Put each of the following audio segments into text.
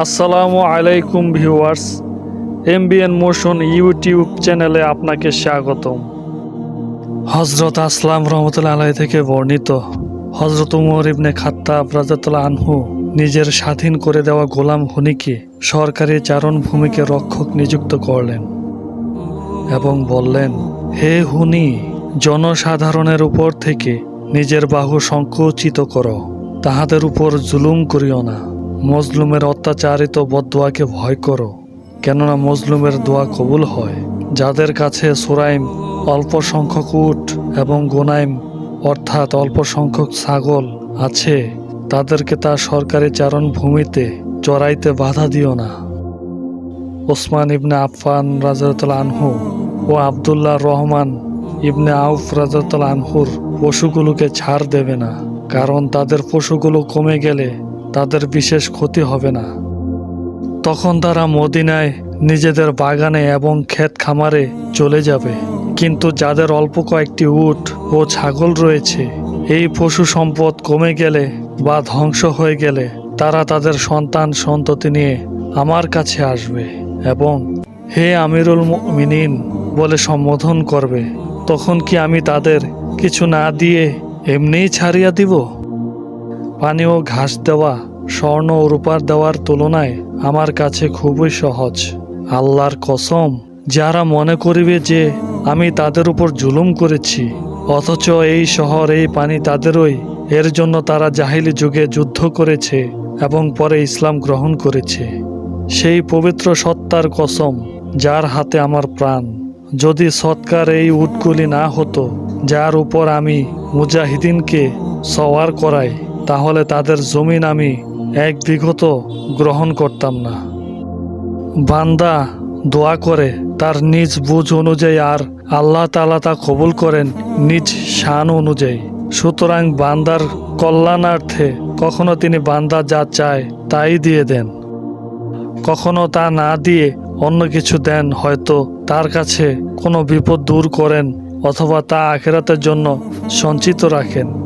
আসসালামু আলাইকুম viewers, MBN motion YouTube চ্যানেলে আপনাকে স্বাগতম। হজরত আসলাম রহমতুল্লাহ আলাই থেকে বর্ণিত হজরত উমর ইবনে খাত্তাব রাজাতুল্লাহ আনহু নিজের স্বাধীন করে দেওয়া গোলাম হুনিকে সরকারি চারণ ভূমিকে রক্ষক নিযুক্ত করলেন এবং বললেন, হে হুনি জনসাধারণের উপর থেকে নিজের বাহু সংকুচিত করো, তাহাদের উপর জুলুম করিও না। মজলুমের অত্যাচারিত বদোয়াকে ভয় করো, কেননা মজলুমের দোয়া কবুল হয়। যাদের কাছে সুরাইম অল্প সংখ্যক উট এবং গোনাইম, অর্থাৎ অল্প সংখ্যক ছাগল আছে, তাদেরকে তা সরকারি চারণ ভূমিতে চড়াইতে বাধা দিও না। ওসমান ইবনে আফফান রাজাতুল আনহু ও আবদুল্লাহ রহমান ইবনে আউফ রাজাতুল আনহুর পশুগুলোকে ছাড় দেবে না, কারণ তাদের পশুগুলো কমে গেলে তাদের বিশেষ ক্ষতি হবে না। তখন তারা মদিনায় নিজেদের বাগানে এবং ক্ষেত খামারে চলে যাবে। কিন্তু যাদের অল্প কয়েকটি উট ও ছাগল রয়েছে, এই পশু সম্পদ কমে গেলে বা ধ্বংস হয়ে গেলে তারা তাদের সন্তান সন্ততি নিয়ে আমার কাছে আসবে এবং হে আমিরুল মিনিন বলে সম্বোধন করবে, তখন কি আমি তাদের কিছু না দিয়ে এমনিই ছাড়িয়া দিব? পানি ও ঘাস দেওয়া, স্বর্ণ ও রূপার দেওয়ার তুলনায় আমার কাছে খুবই সহজ। আল্লাহর কসম, যারা মনে করিবে যে আমি তাদের উপর জুলুম করেছি, অথচ এই শহর এই পানি তাদেরই, এর জন্য তারা জাহিলি যুগে যুদ্ধ করেছে এবং পরে ইসলাম গ্রহণ করেছে। সেই পবিত্র সত্তার কসম, যার হাতে আমার প্রাণ। যদি সৎকার এই উটগুলি না হতো, যার উপর আমি মুজাহিদিনকে সওয়ার করাই তাহলে তাদের জমিন আমি এক বিঘত গ্রহণ করতাম না। বান্দা দোয়া করে তার নিজ বুঝ অনুযায়ী আর আল্লাহ তালা তা কবুল করেন নিজ শান অনুযায়ী। সুতরাং বান্দার কল্যাণার্থে কখনো তিনি বান্দা যা চায় তাই দিয়ে দেন। কখনো তা না দিয়ে অন্য কিছু দেন হয়তো তার কাছে কোনো বিপদ দূর করেন অথবা তা আখেরাতের জন্য সঞ্চিত রাখেন।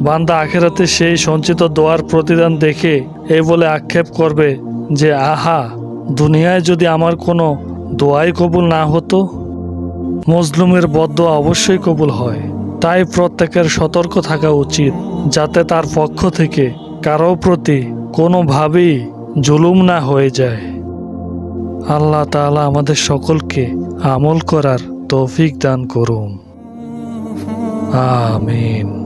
বান্দা আখেরাতে সেই সঞ্চিত দোয়ার প্রতিদান দেখে এই বলে আক্ষেপ করবে যে, আহা, দুনিয়ায় যদি আমার কোনো দোয়াই কবুল না হতো মজলুমের বদ্ধ অবশ্যই কবুল হয়। তাই প্রত্যেকের সতর্ক থাকা উচিত, যাতে তার পক্ষ থেকে কারও প্রতি কোনোভাবেই জুলুম না হয়ে যায়। আল্লাহ তাআলা আমাদের সকলকে আমল করার তৌফিক দান করুন। আমিন।